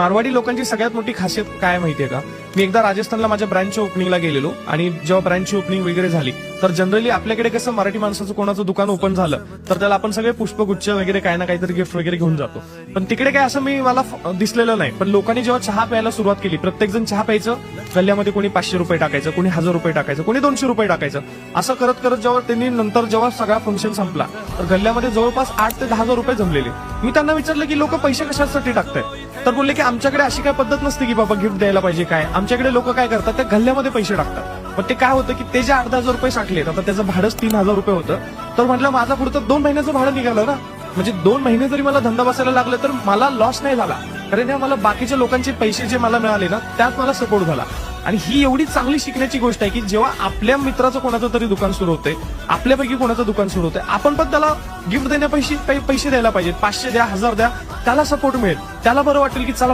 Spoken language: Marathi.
मारवाडी लोकांची सगळ्यात मोठी खासियत काय माहितीये का? मी एकदा राजस्थानला माझ्या ब्रँचच्या ओपनिंगला गेलेलो आणि जेव्हा ब्रँचची ओपनिंग वगैरे झाली तर जनरली आपल्याकडे कसं मराठी माणसाचं कोणाचं दुकान ओपन झालं तर त्याला आपण सगळे पुष्पगुच्छ वगैरे काय ना काहीतरी गिफ्ट वगैरे घेऊन जातो. पण तिकडे काय असं मी मला दिसलेलं नाही. पण लोकांनी जेव्हा चहा प्यायला सुरुवात केली प्रत्येक जण चहा प्यायचं गल्ल्यामध्ये कोणी पाचशे रुपये टाकायचं कोणी हजार रुपये टाकायचं कोणी दोनशे रुपये टाकायचं. असं करत करत जेव्हा त्यांनी नंतर जेव्हा सगळा फंक्शन संपला तर गल्ल्यामध्ये जवळपास आठ ते दहा हजार रुपये जमलेले. मी त्यांना विचारलं की लोक पैसे कशासाठी टाकतायत? तर बोलले की आमच्याकडे अशी काय पद्धत नसते की बाबा गिफ्ट द्यायला पाहिजे काय? आमच्याकडे लोक काय करतात त्या गल्ल्यामध्ये पैसे टाकतात. पण ते काय होतं की ते जे आठ हजार रुपये साठलेत आता त्याचं भाडंच तीन हजार रुपये होतं. तर म्हटलं माझा पुढचं दोन महिन्याचं भाडं निघालं ना. म्हणजे दोन महिने जरी मला धंदा बसायला लागला तर मला लॉस नाही झाला. कारण या मला बाकीच्या लोकांचे पैसे जे मला मिळाले ना त्यात मला सपोर्ट झाला. आणि ही एवढी चांगली शिकण्याची गोष्ट आहे की जेव्हा आपल्या मित्राचं कोणाचं तरी दुकान सुरू होते आपल्यापैकी कोणाचं दुकान सुरू होते आपण पण त्याला गिफ्ट देण्यापैकी पैसे द्यायला पाहिजे पाचशे द्या हजार द्या त्याला सपोर्ट मिळेल. त्याला बरं वाटेल की चला